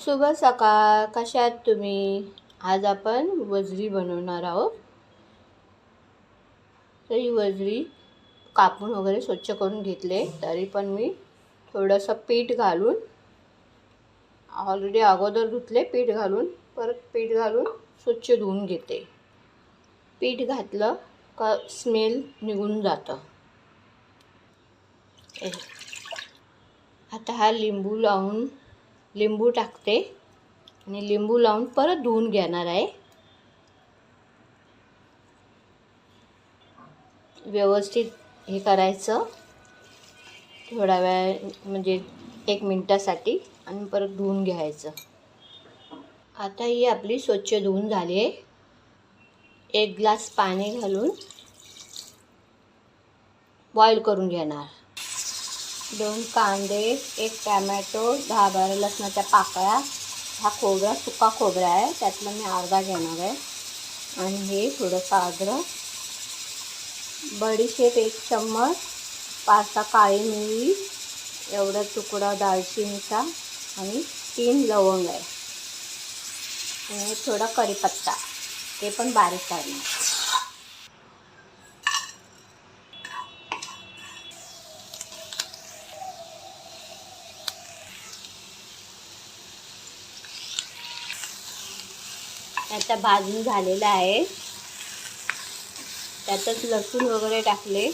शुभ सकाळ. कशा आहात तुम्ही? आज आपण वजरी बनवणार आहोत. तर ही वजरी कापून वगैरे स्वच्छ करून घेतले. तरी पण मी थोडंसं पीठ घालून ऑलरेडी अगोदर धुतले पीठ घालून परत पीठ घालून स्वच्छ धुवून घेते. पीठ घातलं का स्मेल निघून जातं. आता हा लिंबू लावून लिंबू टाकते आणि लिंबू लावून परत धुवून घेणार आहे. व्यवस्थित हे करायचं. थोडा वेळ म्हणजे एक मिनटासाठी आणि परत धुवून घ्यायचं. आता ही आपली स्वच्छ धुवून झाली आहे. एक ग्लास पाणी घालून बॉईल करून घेणार. दोन कांदे एक टॅमॅटो दहा बारा लसणाच्या पाकळ्या. हा खोबरा सुका खोबरा आहे. त्यातला मी अर्धा घेणार आहे. आणि हे थोडंसं अद्रक बडीशेप एक चम्मच. पाच सहा काळी मिरी. एवढा तुकडा दालचिनीचा. आणि तीन लवंग आहे. आणि थोडा कढीपत्ता. ते पण बारीक काढणार. आता भाजून झालेलं आहे. त्यातच लसूण वगैरे टाकले.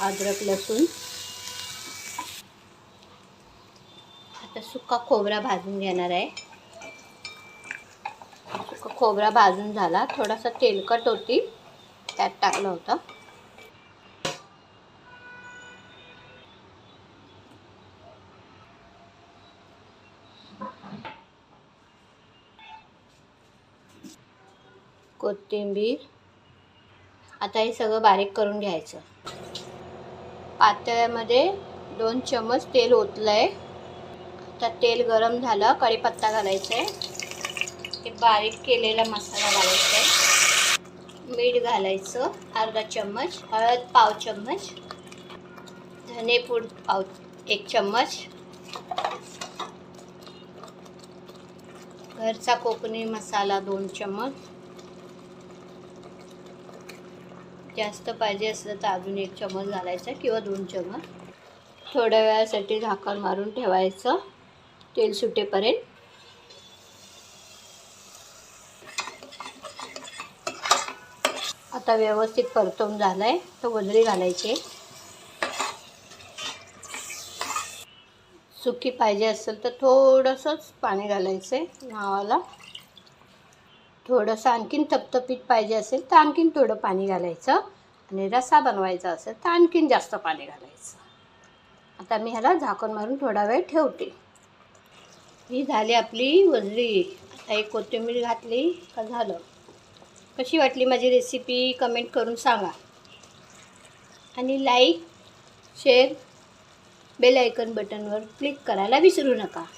अद्रक लसूण. आता सुका खोबरा भाजून घेणार आहे. सुका खोबरा भाजून झाला. थोडासा तेलकट होती. त्यात टाकलं होतं. कोथिंबीर. आता हे सगळं बारीक करून घ्यायचं. पातळ्यामध्ये दोन चमच तेल ओतलं आहे आता तेल गरम झालं कढीपत्ता घालायचा आहे ते बारीक केलेला मसाला घालायचा आहे मीठ घालायचं अर्धा चम्मच हळद पाव चम्मच धनेपूड पाव एक चम्मच. घरचा कोकणी मसाला दोन चम्मच. जास्त पाहिजे असलं तर अजून एक चमच घालायचा किंवा दोन चमच. थोड्या वेळासाठी झाकण मारून ठेवायचं. तेल सुटेपर्यंत. आता व्यवस्थित परतवून झालं आहे तर वजरी घालायची. सुकी पाहिजे असेल तर थोडंसंच पाणी घालायचं आहे नावाला. थोडंसं आणखीन तपतपीत पाहिजे असेल तर आणखीन थोडं पाणी घालायचं आणि रसा बनवायचा असेल तर आणखीन जास्त पाणी घालायचं. आता मी ह्याला झाकण मारून थोडा वेळ ठेवते. ही झाली आपली वजरी आता एक कोथिंबीर घातली का झालं? कशी वाटली माझी रेसिपी कमेंट करून सांगा. आणि लाईक शेअर बेल आयकन बटनवर क्लिक करायला विसरू नका.